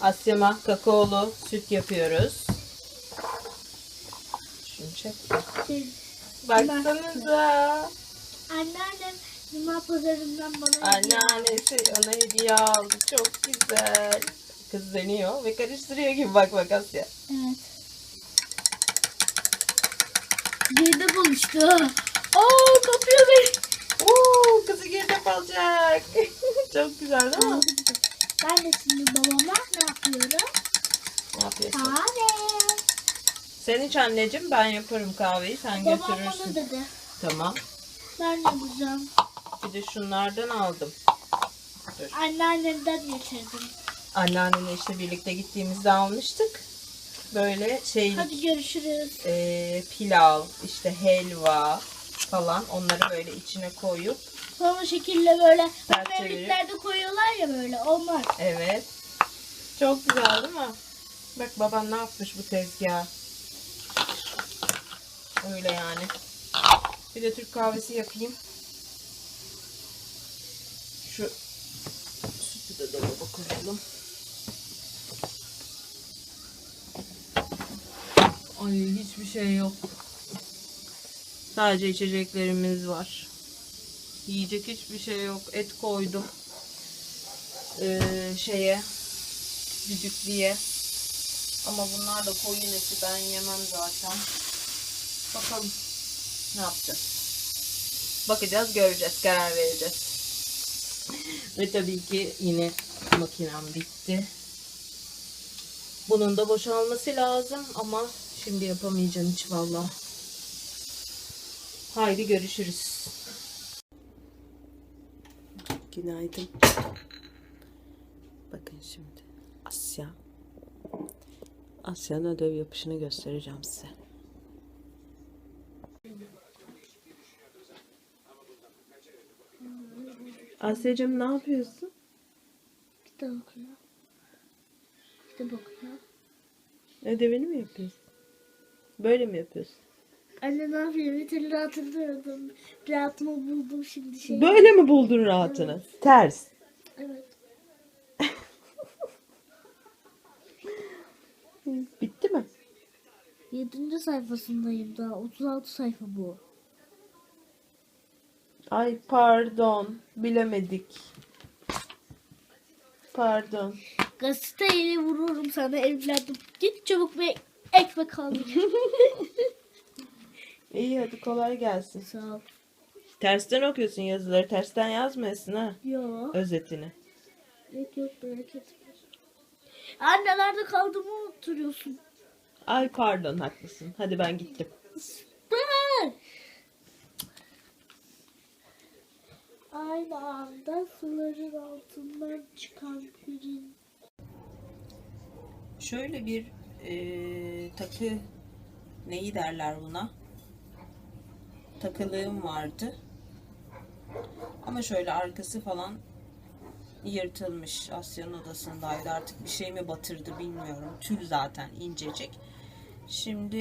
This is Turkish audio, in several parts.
Asyama kakaolu süt yapıyoruz. Şunu çek. Baksanıza. Anneannem Cuma pazarından bana Anneannesi ona hediye aldı. Çok güzel. Kız deniyor ve karıştırıyor gibi bak bak Asya. Evet. Geride buluştu. Aa kapıyor beni. Oo, kızı girdap alacak. Çok güzel değil mi? Ben de şimdi babama ne yapıyorum? Ne yapıyorsun? Kahve. Sen iç anneciğim ben yaparım kahveyi sen Babam bana götürürsün. dedi. Tamam. Ben yapacağım. Bir de şunlardan aldım. Dur. Anneannemden getirdim. Anneannenle işte birlikte gittiğimizde almıştık. Böyle şey Hadi görüşürüz. e, pilav, işte helva falan onları böyle içine koyup Sonra şekilde böyle hani memleklerde koyuyorlar ya böyle onlar. evet. Çok güzel değil mi? Bak baban ne yapmış bu tezgah. Öyle yani. Bir de Türk kahvesi yapayım. Şu sütü de dolaba koyalım. Ay hiçbir şey yok. Sadece içeceklerimiz var. Yiyecek hiçbir şey yok. Et koydum. Ee, şeye düdüklüye. Ama bunlar da koyun eti ben yemem zaten. Bakalım ne yapacağız. Bakacağız, göreceğiz, karar vereceğiz. Ve tabii ki yine makinem bitti. Bunun da boşalması lazım ama şimdi yapamayacağım hiç valla. Haydi görüşürüz. Günaydın. Bakın şimdi Asya. Asya'nın ödev yapışını göstereceğim size. Asya'cığım ne yapıyorsun? Kitap okuyor. Kitap okuyor. Ödevini mi yapıyorsun? Böyle mi yapıyorsun? Anne ne yapayım? Bir türlü hatırlıyordum. Rahatımı buldum şimdi şey. Böyle mi buldun rahatını? Ters. Evet. Bitti mi? Yedinci sayfasındayım daha. 36 sayfa bu. Ay pardon. Bilemedik. Pardon. Gazeteyle vururum sana evladım. Git çabuk bir ekmek al. İyi hadi kolay gelsin. Sağ ol. Tersten okuyorsun yazıları. Tersten yazmayasın ha. Yok. Özetini. Yok yok merak etme. Anne nerede kaldığımı unutuyorsun. Ay pardon haklısın. Hadi ben gittim. Bırak. Aynı anda suların altından çıkan birin. Şöyle bir eee, takı neyi derler buna? Takılığım vardı. Ama şöyle arkası falan yırtılmış. Asya'nın odasındaydı. Artık bir şey mi batırdı bilmiyorum. Tül zaten incecik. Şimdi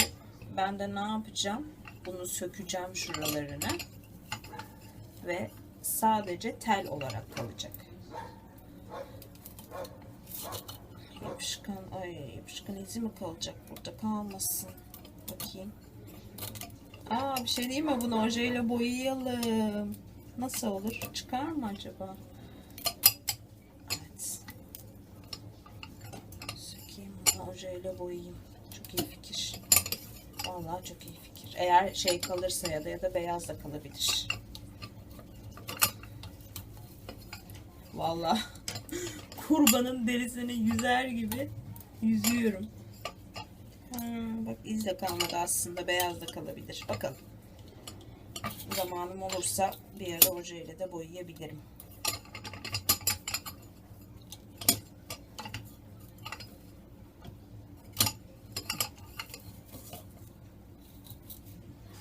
ben de ne yapacağım? Bunu sökeceğim şuralarını. Ve sadece tel olarak kalacak. Yapışkan, ay yapışkan izi mi kalacak burada kalmasın. Bakayım. Aa bir şey değil mi? Bunu ojeyle boyayalım. Nasıl olur? Çıkar mı acaba? Evet. Sökeyim bunu ojeyle boyayayım. Çok iyi fikir. Vallahi çok iyi fikir. Eğer şey kalırsa ya da ya da beyaz da kalabilir. Vallahi kurbanın derisini yüzer gibi yüzüyorum. Hmm, bak iz de kalmadı aslında beyaz da kalabilir. Bakalım. Zamanım olursa bir ara ojeyle de boyayabilirim.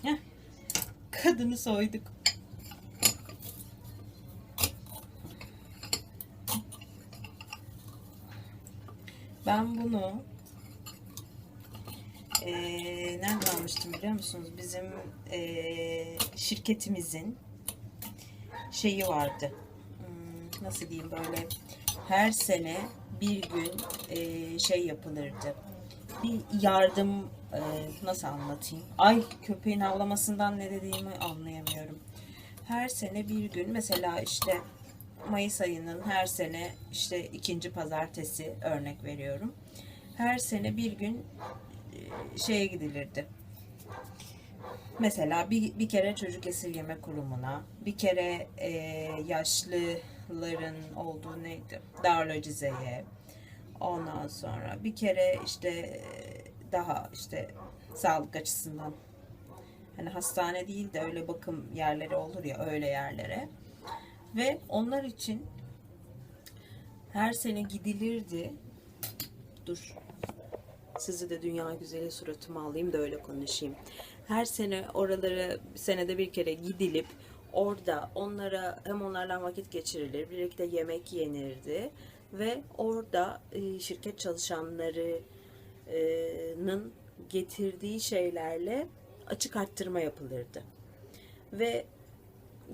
Heh. Kadını soyduk. Ben bunu eee nereden almıştım biliyor musunuz? Bizim eee, şirketimizin şeyi vardı. Hmm, nasıl diyeyim böyle her sene bir gün e, şey yapılırdı. Bir yardım e, nasıl anlatayım? Ay köpeğin havlamasından ne dediğimi anlayamıyorum. Her sene bir gün mesela işte Mayıs ayının her sene işte ikinci pazartesi örnek veriyorum. Her sene bir gün e, şeye gidilirdi. Mesela bir, bir kere çocuk esirgeme kurumuna, bir kere e, yaşlıların olduğu neydi? Darülcize'ye. Ondan sonra bir kere işte e, daha işte sağlık açısından hani hastane değil de öyle bakım yerleri olur ya öyle yerlere. Ve onlar için her sene gidilirdi. Dur. Sizi de dünya güzeli suratıma alayım da öyle konuşayım. Her sene oralara senede bir kere gidilip orada onlara hem onlarla vakit geçirilir, birlikte yemek yenirdi ve orada e, şirket çalışanlarının getirdiği şeylerle açık arttırma yapılırdı. Ve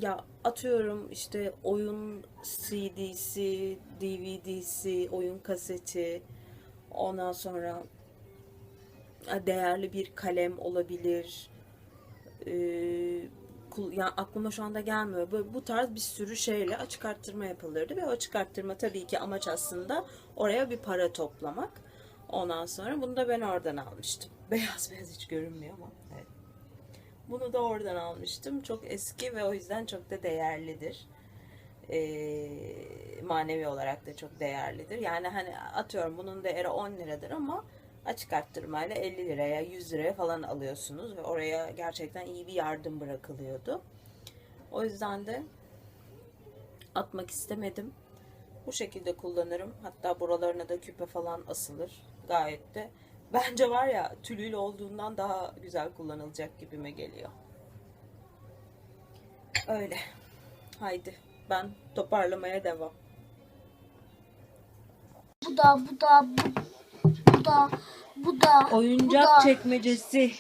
ya atıyorum işte oyun CD'si, DVD'si, oyun kaseti, ondan sonra değerli bir kalem olabilir. Ee, kul- yani aklıma şu anda gelmiyor. Böyle bu tarz bir sürü şeyle açık arttırma yapılırdı ve o açık arttırma tabii ki amaç aslında oraya bir para toplamak. Ondan sonra bunu da ben oradan almıştım. Beyaz beyaz hiç görünmüyor ama evet. Bunu da oradan almıştım. Çok eski ve o yüzden çok da değerlidir. Ee, manevi olarak da çok değerlidir. Yani hani atıyorum bunun değeri 10 liradır ama açık arttırmayla 50 liraya 100 liraya falan alıyorsunuz ve oraya gerçekten iyi bir yardım bırakılıyordu. O yüzden de atmak istemedim. Bu şekilde kullanırım. Hatta buralarına da küpe falan asılır. Gayet de bence var ya tülüyle olduğundan daha güzel kullanılacak gibime geliyor. Öyle. Haydi ben toparlamaya devam. Bu da bu da bu, da bu da Oyuncak bu da. çekmecesi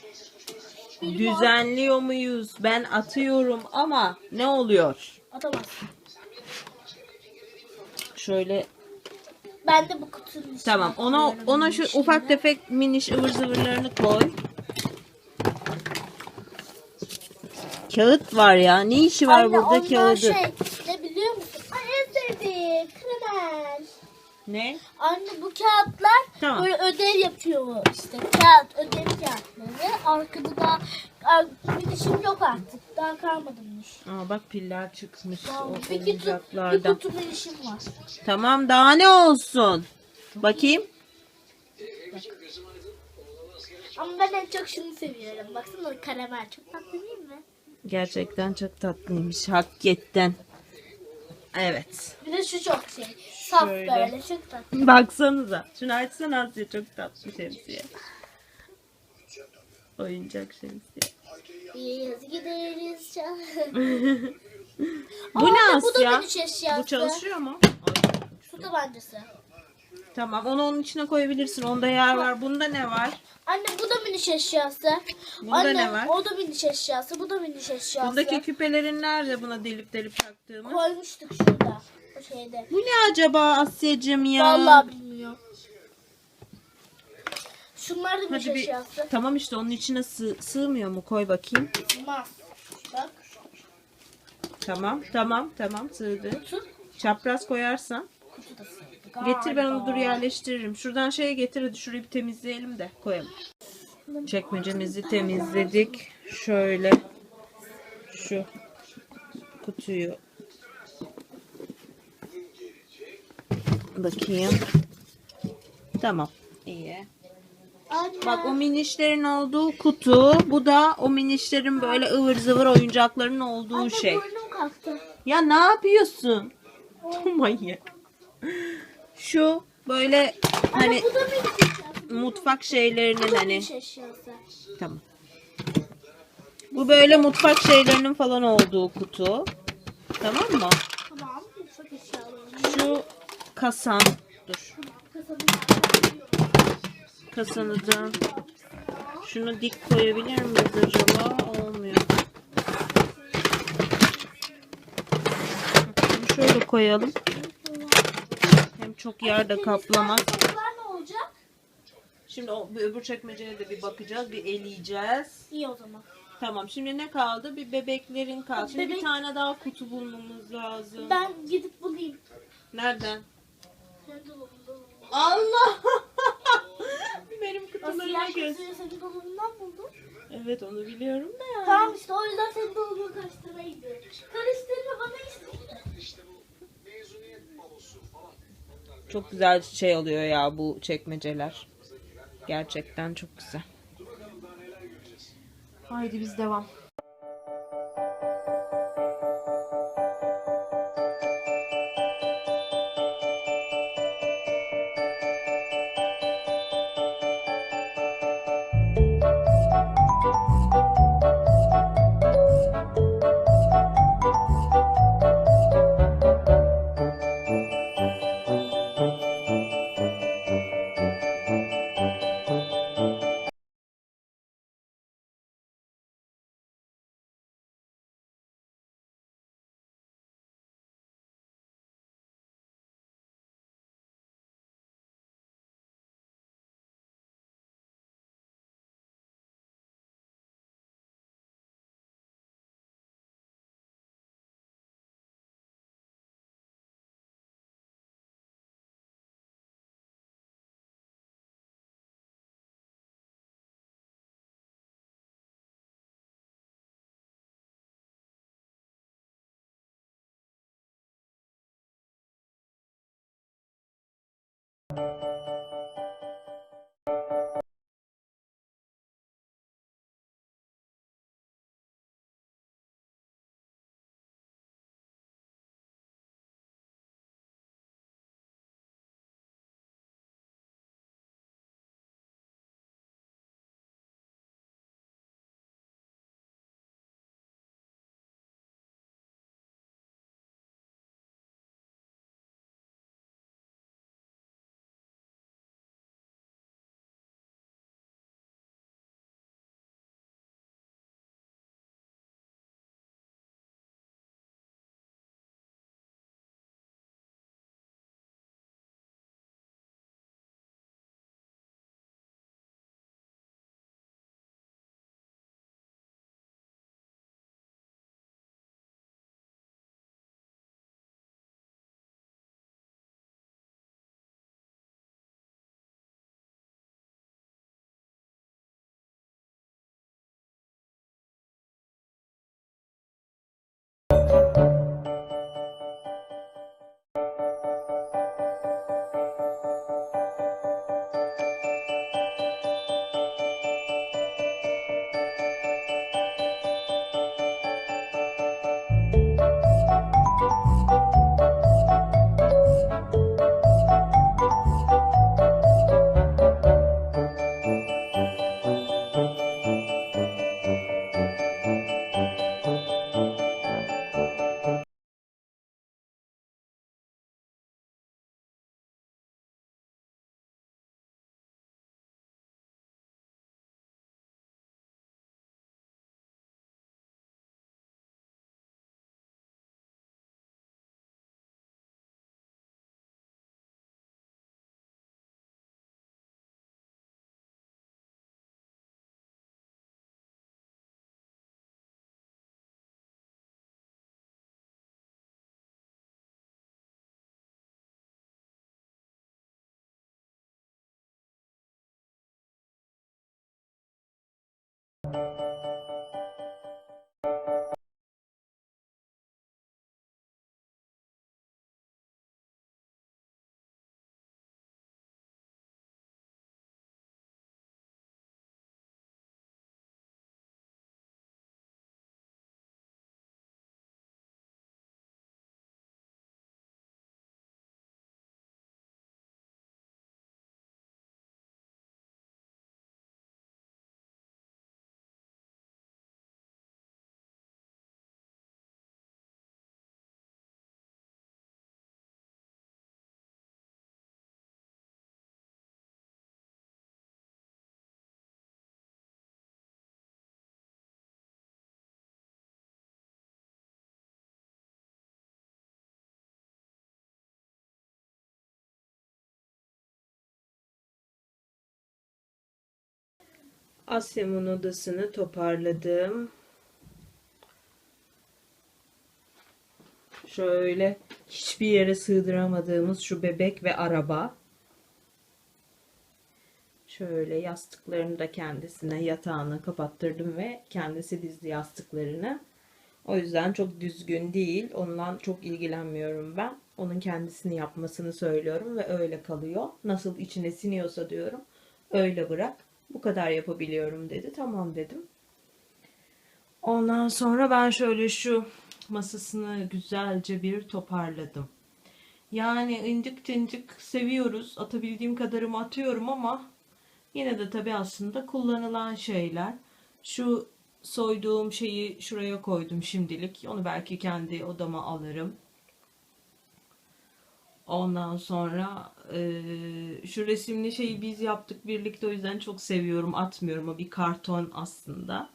düzenliyor muyuz? Ben atıyorum ama ne oluyor? Atamazsın. Şöyle Ben de bu kutunun tamam ona ona şu içine. ufak tefek miniş ıvır zıvırlarını koy. Kağıt var ya. Ne işi var Anne, burada kağıdı? şey ne biliyor musun? Ay en sevdiğim kremel. Ne? Anne bu kağıtlar Tamam. böyle ödev yapıyor işte kağıt ödev kağıtları arkada da bir dişim yok artık daha kalmadımmış. Aa bak piller çıkmış o bir, kutu, bir oyuncaklardan. kutu bir dişim var. Tamam daha ne olsun? Bakayım. Ama ben en çok şunu seviyorum. Baksana karamel çok tatlı değil mi? Gerçekten çok tatlıymış. Hakikaten. Evet. Bir de şu çok şey. Saf Şöyle. böyle çok tatlı. Baksanıza. Şunu açsana Asya çok tatlı şemsiye. Oyuncak şemsiye. Biz gideriz çal. Bu Aa, ne anne, bu da Asya? miniş eşyası. Bu çalışıyor mu? Su tabancası. Tamam onu onun içine koyabilirsin. Onda yer var. Bunda ne var? Anne bu da miniş eşyası. Bunda Anne ne var? o da miniş eşyası. Bu da miniş eşyası. Bundaki küpelerin nerede buna delip delip taktığımız? Koymuştuk şurada. O şeyde. Bu ne acaba Asya'cığım ya? Vallahi bilmiyorum. Şunlar da miniş Hadi bir... eşyası. Tamam işte onun içine sığ- sığmıyor mu? Koy bakayım. Mas. Bak. Tamam tamam tamam sığdı. Tut. Çapraz koyarsan. Kutu da sığdı. Getir ben onu dur yerleştiririm. Şuradan şeye getir hadi şurayı bir temizleyelim de koyalım. Çekmecemizi temizledik. Şöyle şu kutuyu bakayım. Tamam. İyi. Anne. Bak o minişlerin olduğu kutu. Bu da o minişlerin böyle ıvır zıvır oyuncakların olduğu Anne şey. Ya ne yapıyorsun? Manyak. Şu böyle hani bu da miniş eşyası. mutfak şeylerinin Bu da hani eşyası. tamam. Bu böyle mutfak şeylerinin falan olduğu kutu. Tamam mı? Tamam. Mutfak eşyaları. Şu kasan. Dur. Kasanı da şunu dik koyabilir miyiz acaba? Olmuyor. Şöyle koyalım. Çok yer de kaplamaz. Bunlar ne olacak? Şimdi o bir öbür çekmeceye de bir bakacağız, bir eleyeceğiz. İyi o zaman. Tamam şimdi ne kaldı? Bir bebeklerin kaldı. Şimdi bir Bebek- tane daha kutu bulmamız lazım. Ben gidip bulayım. Nereden? Senin dolabında. Allah! Benim O kutularıma siyah göz. kutuyu senin dolabından buldum. Evet onu biliyorum da yani. Tamam işte o yüzden senin dolabını karıştırmaya gidiyorum. Karıştırma bana işte. Çok güzel şey oluyor ya bu çekmeceler. Gerçekten çok güzel. Haydi biz devam. Música Música Asya'mın odasını toparladım. Şöyle hiçbir yere sığdıramadığımız şu bebek ve araba. Şöyle yastıklarını da kendisine yatağını kapattırdım ve kendisi dizdi yastıklarını. O yüzden çok düzgün değil. Ondan çok ilgilenmiyorum ben. Onun kendisini yapmasını söylüyorum ve öyle kalıyor. Nasıl içine siniyorsa diyorum. Öyle bırak. Bu kadar yapabiliyorum dedi. Tamam dedim. Ondan sonra ben şöyle şu masasını güzelce bir toparladım. Yani incik cincik seviyoruz. Atabildiğim kadarımı atıyorum ama yine de tabii aslında kullanılan şeyler. Şu soyduğum şeyi şuraya koydum şimdilik. Onu belki kendi odama alırım. Ondan sonra eee, şu resimli şeyi biz yaptık birlikte o yüzden çok seviyorum. Atmıyorum o bir karton aslında.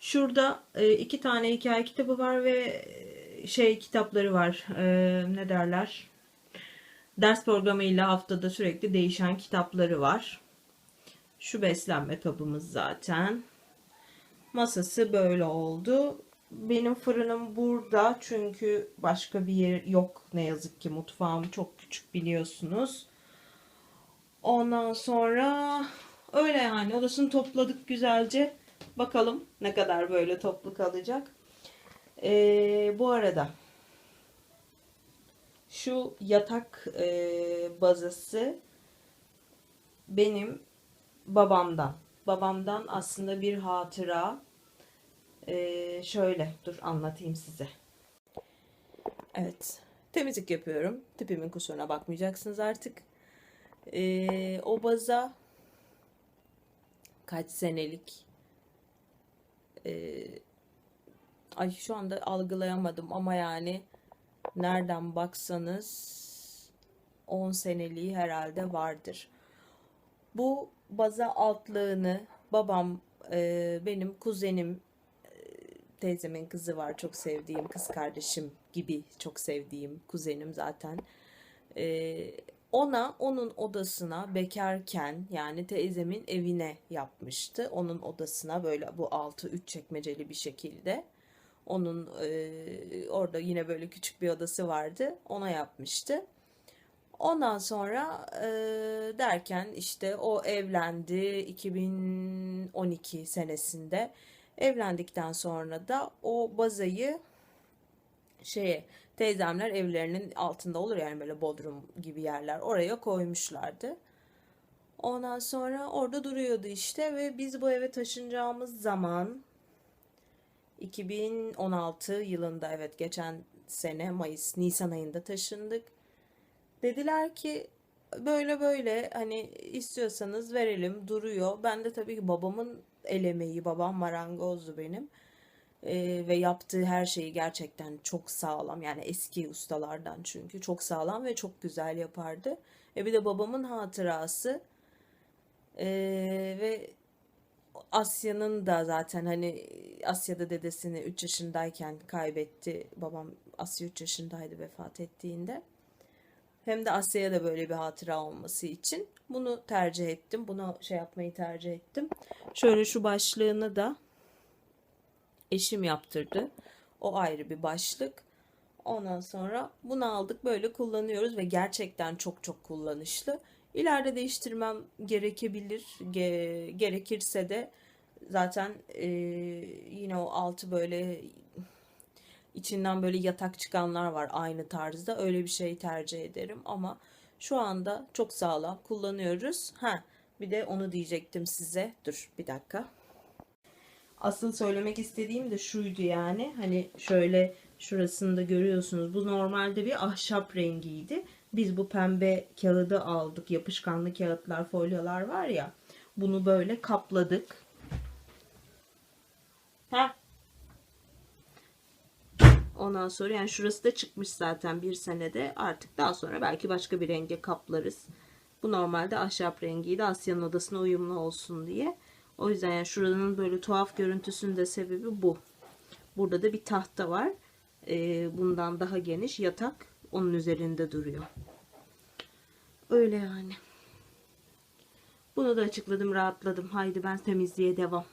Şurada e, iki tane hikaye kitabı var ve e, şey kitapları var. E, ne derler? Ders programıyla haftada sürekli değişen kitapları var. Şu beslenme kabımız zaten. Masası böyle oldu. Benim fırınım burada çünkü başka bir yer yok ne yazık ki mutfağım çok küçük biliyorsunuz. Ondan sonra öyle yani odasını topladık güzelce. Bakalım ne kadar böyle toplu kalacak. Ee, bu arada şu yatak e, bazası benim babamdan. Babamdan aslında bir hatıra. Ee, şöyle dur anlatayım size. Evet temizlik yapıyorum. Tipimin kusuruna bakmayacaksınız artık. Ee, o baza kaç senelik ee, ay şu anda algılayamadım ama yani nereden baksanız 10 seneliği herhalde vardır. Bu baza altlığını babam e, benim kuzenim e, teyzemin kızı var çok sevdiğim kız kardeşim gibi çok sevdiğim kuzenim zaten. E, ona onun odasına bekarken yani teyzemin evine yapmıştı. Onun odasına böyle bu altı üç çekmeceli bir şekilde. Onun e, orada yine böyle küçük bir odası vardı. Ona yapmıştı. Ondan sonra e, derken işte o evlendi 2012 senesinde. Evlendikten sonra da o bazayı şeye teyzemler evlerinin altında olur yani böyle bodrum gibi yerler oraya koymuşlardı. Ondan sonra orada duruyordu işte ve biz bu eve taşınacağımız zaman 2016 yılında evet geçen sene Mayıs Nisan ayında taşındık. Dediler ki böyle böyle hani istiyorsanız verelim duruyor. Ben de tabii ki babamın el emeği babam marangozdu benim. Ee, ve yaptığı her şeyi gerçekten çok sağlam yani eski ustalardan çünkü çok sağlam ve çok güzel yapardı. E bir de babamın hatırası Ee, ve Asya'nın da zaten hani Asya'da dedesini 3 yaşındayken kaybetti. Babam Asya 3 yaşındaydı vefat ettiğinde. Hem de Asya'ya da böyle bir hatıra olması için bunu tercih ettim. Bunu şey yapmayı tercih ettim. Şöyle şu başlığını da eşim yaptırdı. O ayrı bir başlık. Ondan sonra bunu aldık böyle kullanıyoruz ve gerçekten çok çok kullanışlı. İleride değiştirmem gerekebilir. Ge- gerekirse de zaten e, yine o altı böyle içinden böyle yatak çıkanlar var aynı tarzda. Öyle bir şey tercih ederim ama şu anda çok sağlam kullanıyoruz. Ha bir de onu diyecektim size. Dur bir dakika. Asıl söylemek istediğim de şuydu yani. Hani şöyle şurasında görüyorsunuz. Bu normalde bir ahşap rengiydi. Biz bu pembe kağıdı aldık. Yapışkanlı kağıtlar, folyolar var ya. Bunu böyle kapladık. Ha. Ondan sonra yani şurası da çıkmış zaten bir senede. Artık daha sonra belki başka bir renge kaplarız. Bu normalde ahşap rengiydi. Asya'nın odasına uyumlu olsun diye. O yüzden yani şuranın böyle tuhaf görüntüsünün de sebebi bu. Burada da bir tahta var. Ee, bundan daha geniş yatak onun üzerinde duruyor. Öyle yani. Bunu da açıkladım rahatladım. Haydi ben temizliğe devam.